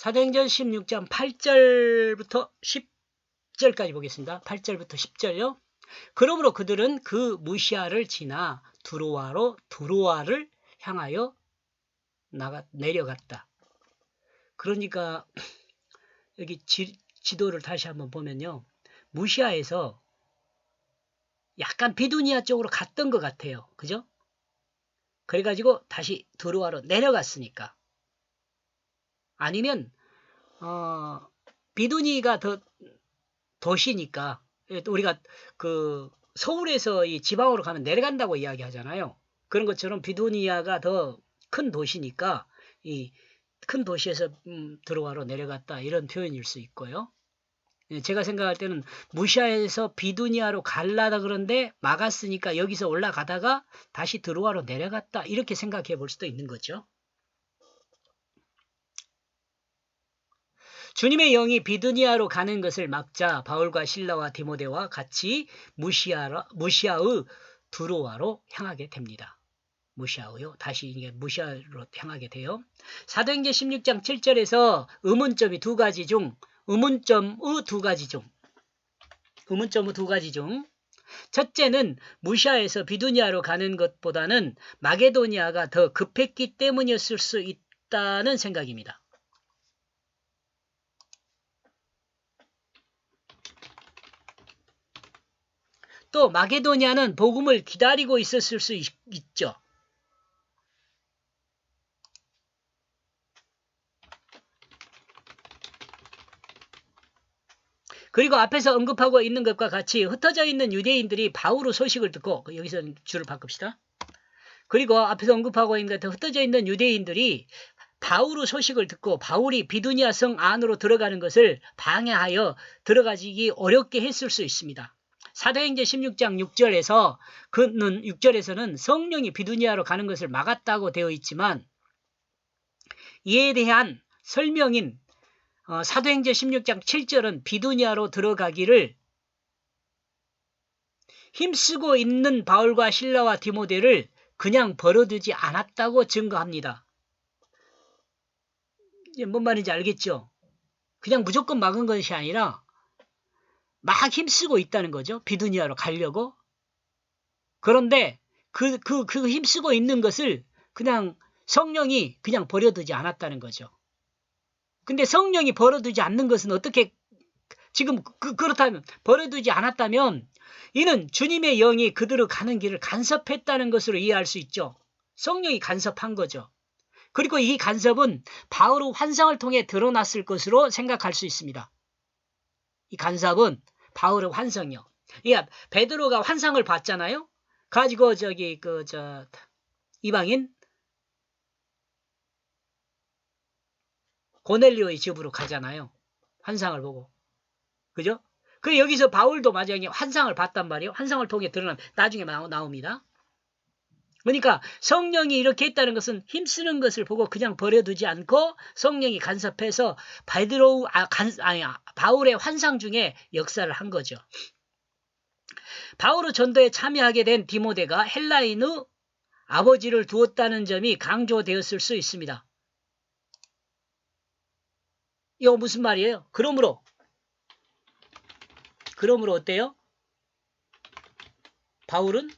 사도행전 16장 8절부터 10절까지 보겠습니다. 8절부터 10절요. 그러므로 그들은 그 무시아를 지나 두로아로 두로아를 향하여 나가 내려갔다. 그러니까 여기 지, 지도를 다시 한번 보면요. 무시아에서 약간 비두니아 쪽으로 갔던 것 같아요. 그죠? 그래가지고 다시 두로아로 내려갔으니까. 아니면 어, 비두니가 더 도시니까 우리가 그 서울에서 이 지방으로 가면 내려간다고 이야기하잖아요. 그런 것처럼 비두니아가 더 큰 도시니까 이 큰 도시에서 음, 들어와로 내려갔다 이런 표현일 수 있고요. 예, 제가 생각할 때는 무시아에서 비두니아로 갈라다 그런데 막았으니까 여기서 올라가다가 다시 들어와로 내려갔다 이렇게 생각해 볼 수도 있는 거죠. 주님의 영이 비두니아로 가는 것을 막자 바울과 신라와 디모데와 같이 무시아라, 무시아의 두로와로 향하게 됩니다. 무시아요. 다시 이게 무시아로 향하게 돼요. 사도행전 16장 7절에서 의문점이 두 가지 중 의문점의 두 가지 중 의문점의 두 가지 중 첫째는 무시아에서 비두니아로 가는 것보다는 마게도니아가 더 급했기 때문이었을 수 있다는 생각입니다. 또 마게도니아는 복음을 기다리고 있었을 수 있, 죠 그리고 앞에서 언급하고 있는 것과 같이 흩어져 있는 유대인들이 바울의 소식을 듣고 그 여기서 줄을 바꿉시다. 그리고 앞에서 언급하고 있는 것 흩어져 있는 유대인들이 바울의 소식을 듣고 바울이 비두니아 성 안으로 들어가는 것을 방해하여 들어가기 어렵게 했을 수 있습니다. 사도행전 16장 6절에서 그는 6절에서는 성령이 비두니아로 가는 것을 막았다고 되어 있지만 이에 대한 설명인 어, 사도행전 16장 7절은 비두니아로 들어가기를 힘쓰고 있는 바울과 신라와 디모데를 그냥 벌어두지 않았다고 증거합니다. 뭔 말인지 알겠죠? 그냥 무조건 막은 것이 아니라 막 힘쓰고 있다는 거죠. 비두니아로 가려고. 그런데 그, 그, 그 힘쓰고 있는 것을 그냥 성령이 그냥 버려두지 않았다는 거죠. 근데 성령이 버려두지 않는 것은 어떻게 지금 그, 그렇다면 버려두지 않았다면 이는 주님의 영이 그들을 가는 길을 간섭했다는 것으로 이해할 수 있죠. 성령이 간섭한 거죠. 그리고 이 간섭은 바울의 환상을 통해 드러났을 것으로 생각할 수 있습니다. 이 간섭은 바울의 환상이요. 그러니까 베드로가 환상을 봤잖아요. 가지고 저기 그 저 이방인 고넬리오의 집으로 가잖아요. 환상을 보고. 그죠? 그 여기서 바울도 마지막에 환상을 봤단 말이에요. 환상을 통해 드러난 나중에 나옵니다. 그러니까 성령이 이렇게 했다는 것은 힘쓰는 것을 보고 그냥 버려두지 않고 성령이 간섭해서 바드로우 아, 간, 아니, 바울의 환상 중에 역사를 한 거죠. 바울의 전도에 참여하게 된 디모데가 헬라인의 아버지를 두었다는 점이 강조되었을 수 있습니다. 이거 무슨 말이에요? 그러므로 그러므로 어때요? 바울은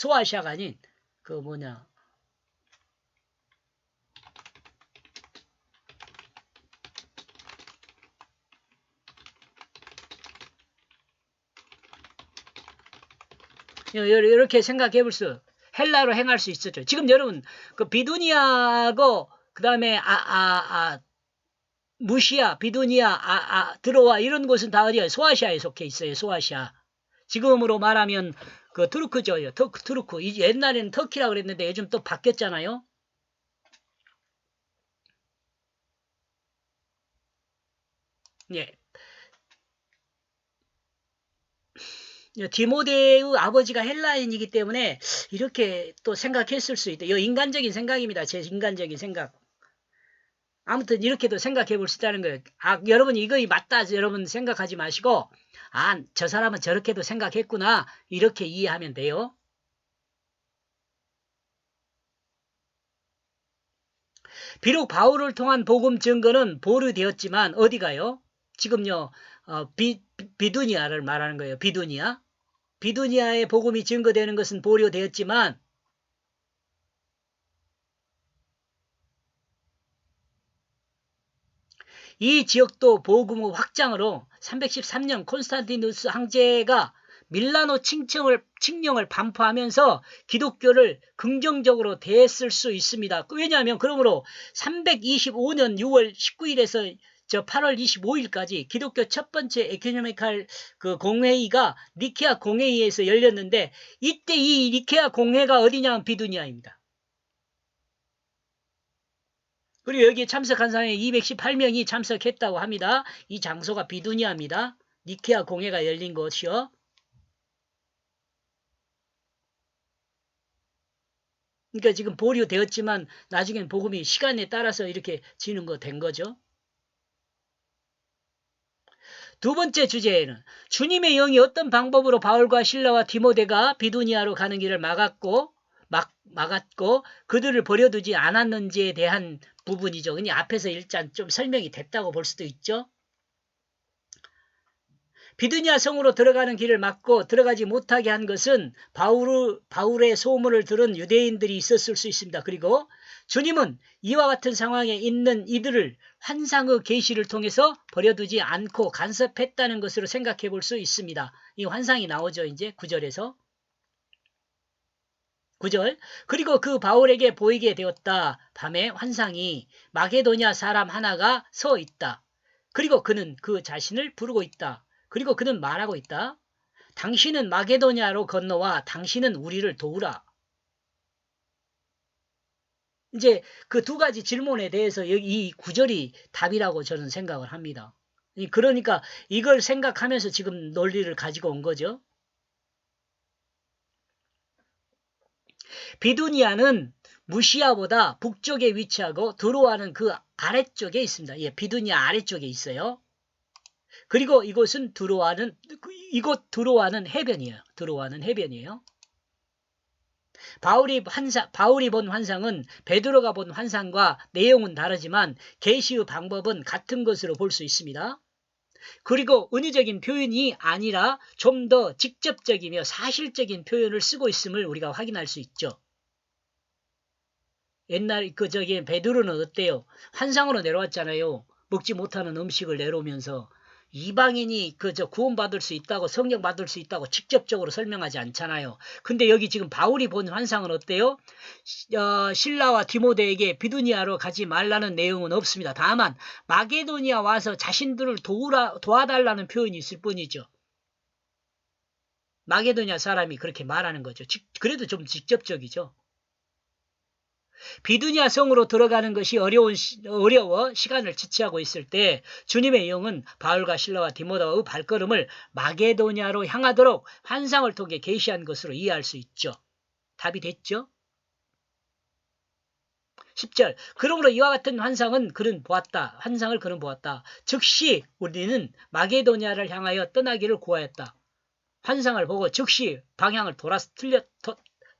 소아시아가 아닌 그 뭐냐 이렇게 생각해 볼 수 헬라로 행할 수 있었죠. 지금 여러분 그 비두니아고 그 다음에 아 아 아 무시아, 비두니아, 아, 아, 들어와 이런 곳은 다 어디야? 소아시아에 속해 있어요. 소아시아. 지금으로 말하면 그 투르크죠. 터, 투르크. 옛날에는 터키라 그랬는데 요즘 또 바뀌었잖아요. 예. 디모데의 아버지가 헬라인이기 때문에 이렇게 또 생각했을 수 있다. 이 인간적인 생각입니다. 제 인간적인 생각. 아무튼 이렇게도 생각해 볼 수 있다는 거예요. 아, 여러분 이거 맞다 여러분 생각하지 마시고 아, 저 사람은 저렇게도 생각했구나 이렇게 이해하면 돼요. 비록 바울을 통한 복음 증거는 보류되었지만 어디가요? 지금요 어, 비, 비두니아를 말하는 거예요. 비두니아. 비두니아의 복음이 증거되는 것은 보류되었지만 이 지역도 복음의 확장으로 313년 콘스탄티누스 황제가 밀라노 칭령을, 칙령을 반포하면서 기독교를 긍정적으로 대했을 수 있습니다. 왜냐하면 그러므로 325년 6월 19일에서 저 8월 25일까지 기독교 첫 번째 에코노미칼 그 공회의가 니케아 공회의에서 열렸는데 이때 이 니케아 공회가 어디냐면 비두니아입니다. 그리고 여기에 참석한 사람이 218명이 참석했다고 합니다. 이 장소가 비두니아입니다. 니케아 공회가 열린 곳이요. 그러니까 지금 보류되었지만 나중엔 복음이 시간에 따라서 이렇게 지는 거 된 거죠. 두 번째 주제에는 주님의 영이 어떤 방법으로 바울과 신라와 디모데가 비두니아로 가는 길을 막았고 막, 막았고 그들을 버려두지 않았는지에 대한 부분이죠. 그냥 앞에서 일단 좀 설명이 됐다고 볼 수도 있죠. 비두니아 성으로 들어가는 길을 막고 들어가지 못하게 한 것은 바울, 바울의 소문을 들은 유대인들이 있었을 수 있습니다. 그리고 주님은 이와 같은 상황에 있는 이들을 환상의 계시를 통해서 버려두지 않고 간섭했다는 것으로 생각해 볼 수 있습니다. 이 환상이 나오죠. 이제 구절에서 9절 그리고 그 바울에게 보이게 되었다. 밤에 환상이 마게도냐 사람 하나가 서 있다. 그리고 그는 그 자신을 부르고 있다. 그리고 그는 말하고 있다. 당신은 마게도냐로 건너와 당신은 우리를 도우라. 이제 그 두 가지 질문에 대해서 이 구절이 답이라고 저는 생각을 합니다. 그러니까 이걸 생각하면서 지금 논리를 가지고 온 거죠. 비두니아는 무시아보다 북쪽에 위치하고 드로아는 그 아래쪽에 있습니다. 예, 비두니아 아래쪽에 있어요. 그리고 이곳은 드로아는 이곳 드로아는 해변이에요. 드로아는 해변이에요. 바울이 환상, 바울이 본 환상은 베드로가 본 환상과 내용은 다르지만 계시의 방법은 같은 것으로 볼 수 있습니다. 그리고 은유적인 표현이 아니라 좀 더 직접적이며 사실적인 표현을 쓰고 있음을 우리가 확인할 수 있죠. 옛날 그 저기 베드로는 어때요? 환상으로 내려왔잖아요. 먹지 못하는 음식을 내려오면서 이방인이 그 저 구원받을 수 있다고 성령 받을 수 있다고 직접적으로 설명하지 않잖아요. 근데 여기 지금 바울이 본 환상은 어때요? 어, 신라와 디모데에게 비두니아로 가지 말라는 내용은 없습니다. 다만 마게도니아 와서 자신들을 도우라, 도와달라는 표현이 있을 뿐이죠. 마게도니아 사람이 그렇게 말하는 거죠. 그래도 좀 직접적이죠. 비두니아 성으로 들어가는 것이 어려운 어려워 시간을 지체하고 있을 때 주님의 영은 바울과 신라와 디모데의 발걸음을 마게도니아로 향하도록 환상을 통해 계시한 것으로 이해할 수 있죠. 답이 됐죠? 10절 그러므로 이와 같은 환상은 그는 보았다. 환상을 그는 보았다. 즉시 우리는 마게도니아를 향하여 떠나기를 구하였다. 환상을 보고 즉시 방향을 돌아 틀려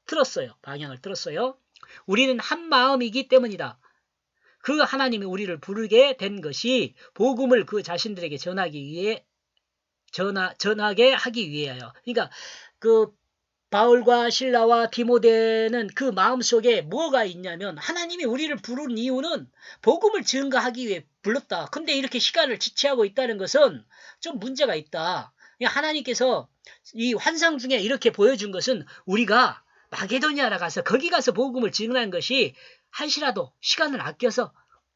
틀었어요. 방향을 틀었어요. 우리는 한 마음이기 때문이다. 그 하나님이 우리를 부르게 된 것이 복음을 그 자신들에게 전하기 위해 전하, 전하게 하기 위하여. 그러니까 그 바울과 신라와 디모데는 그 마음속에 뭐가 있냐면 하나님이 우리를 부른 이유는 복음을 증거하기 위해 불렀다. 근데 이렇게 시간을 지체하고 있다는 것은 좀 문제가 있다. 하나님께서 이 환상 중에 이렇게 보여준 것은 우리가 마게도니아라 가서 거기 가서 복음을 증언한 것이 한시라도 시간을 아껴서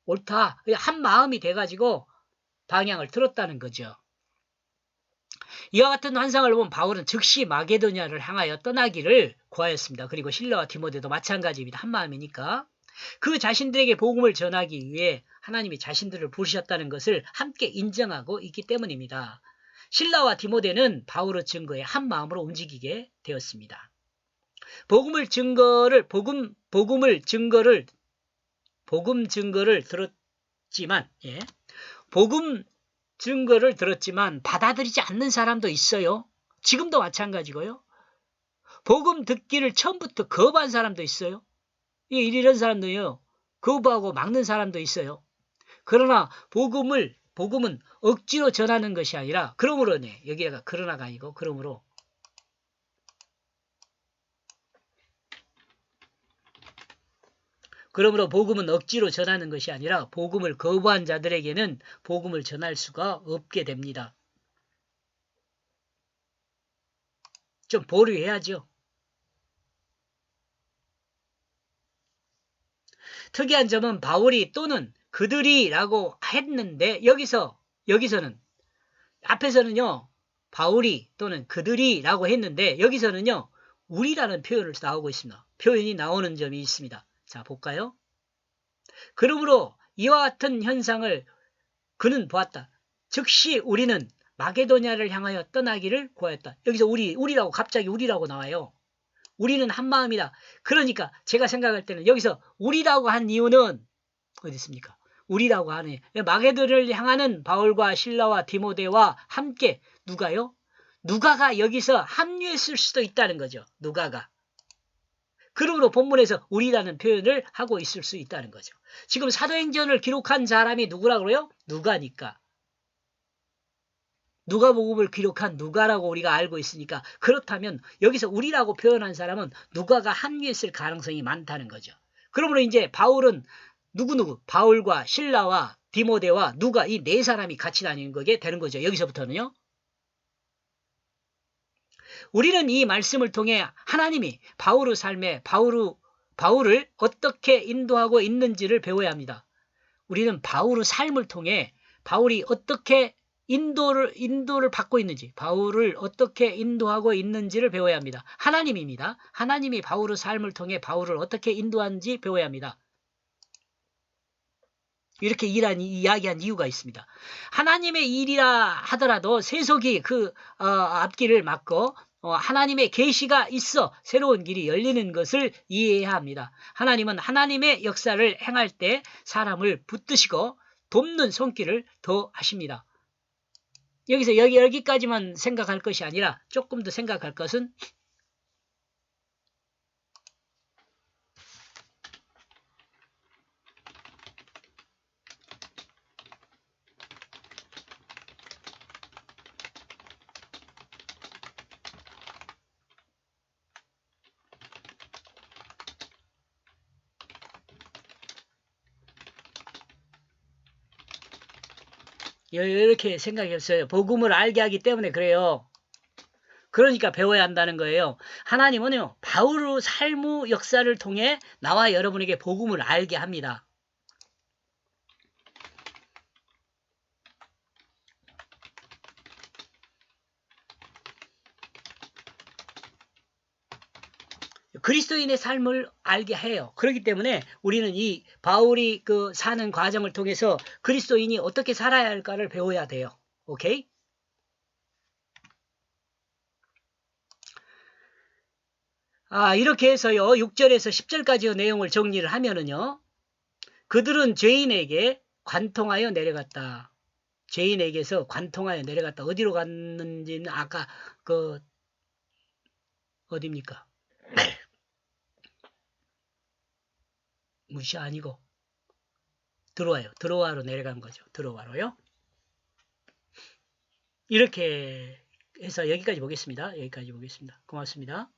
옳다. 한 마음이 돼가지고 방향을 틀었다는 거죠. 이와 같은 환상을 본 바울은 즉시 마게도니아를 향하여 떠나기를 구하였습니다. 그리고 신라와 디모데도 마찬가지입니다. 한 마음이니까. 그 자신들에게 복음을 전하기 위해 하나님이 자신들을 부르셨다는 것을 함께 인정하고 있기 때문입니다. 신라와 디모데는 바울의 증거에 한 마음으로 움직이게 되었습니다. 복음을 증거를 복음 복음을 증거를 복음 증거를 들었지만 예. 복음 증거를 들었지만 받아들이지 않는 사람도 있어요. 지금도 마찬가지고요. 복음 듣기를 처음부터 거부한 사람도 있어요. 이런 사람도요. 거부하고 막는 사람도 있어요. 그러나 복음을 복음은 억지로 전하는 것이 아니라 그러므로네 여기가 그러나가 아니고 그러므로 그러므로 복음은 억지로 전하는 것이 아니라 복음을 거부한 자들에게는 복음을 전할 수가 없게 됩니다. 좀 보류해야죠. 특이한 점은 바울이 또는 그들이라고 했는데 여기서 여기서는 앞에서는요 바울이 또는 그들이라고 했는데 여기서는요 우리라는 표현을 나오고 있습니다. 표현이 나오는 점이 있습니다. 자 볼까요? 그러므로 이와 같은 현상을 그는 보았다. 즉시 우리는 마게도냐를 향하여 떠나기를 구하였다. 여기서 우리 우리라고 갑자기 우리라고 나와요. 우리는 한 마음이다. 그러니까 제가 생각할 때는 여기서 우리라고 한 이유는 어디 있습니까? 우리라고 하네. 마게도를 향하는 바울과 신라와 디모데와 함께 누가요? 누가가 여기서 합류했을 수도 있다는 거죠. 누가가. 그러므로 본문에서 우리라는 표현을 하고 있을 수 있다는 거죠. 지금 사도행전을 기록한 사람이 누구라 그래요? 누가니까. 누가복음을 기록한 누가라고 우리가 알고 있으니까 그렇다면 여기서 우리라고 표현한 사람은 누가가 합류했을 가능성이 많다는 거죠. 그러므로 이제 바울은 누구누구 바울과 신라와 디모데와 누가 이 네 사람이 같이 다니는 거게 되는 거죠. 여기서부터는요. 우리는 이 말씀을 통해 하나님이 바울의 삶에 바울의 바울을 어떻게 인도하고 있는지를 배워야 합니다. 우리는 바울의 삶을 통해 바울이 어떻게 인도를 인도를 받고 있는지 바울을 어떻게 인도하고 있는지를 배워야 합니다. 하나님입니다. 하나님이 바울의 삶을 통해 바울을 어떻게 인도하는지 배워야 합니다. 이렇게 일한 이야기한 이유가 있습니다. 하나님의 일이라 하더라도 세속이 그 어, 앞길을 막고 어, 하나님의 계시가 있어 새로운 길이 열리는 것을 이해해야 합니다. 하나님은 하나님의 역사를 행할 때 사람을 붙드시고 돕는 손길을 더 하십니다. 여기서 여기 여기까지만 생각할 것이 아니라 조금 더 생각할 것은 이렇게 생각했어요. 복음을 알게 하기 때문에 그래요. 그러니까 배워야 한다는 거예요. 하나님은요, 바울의 삶의 역사를 통해 나와 여러분에게 복음을 알게 합니다. 그리스도인의 삶을 알게 해요. 그렇기 때문에 우리는 이 바울이 그 사는 과정을 통해서 그리스도인이 어떻게 살아야 할까를 배워야 돼요. 오케이? 아, 이렇게 해서요. 6절에서 10절까지의 내용을 정리를 하면은요. 그들은 죄인에게 관통하여 내려갔다. 죄인에게서 관통하여 내려갔다. 어디로 갔는지는 아까 그 어디입니까? 무시 아니고 들어와요. 들어와로 내려간 거죠. 들어와로요. 이렇게 해서 여기까지 보겠습니다. 여기까지 보겠습니다. 고맙습니다.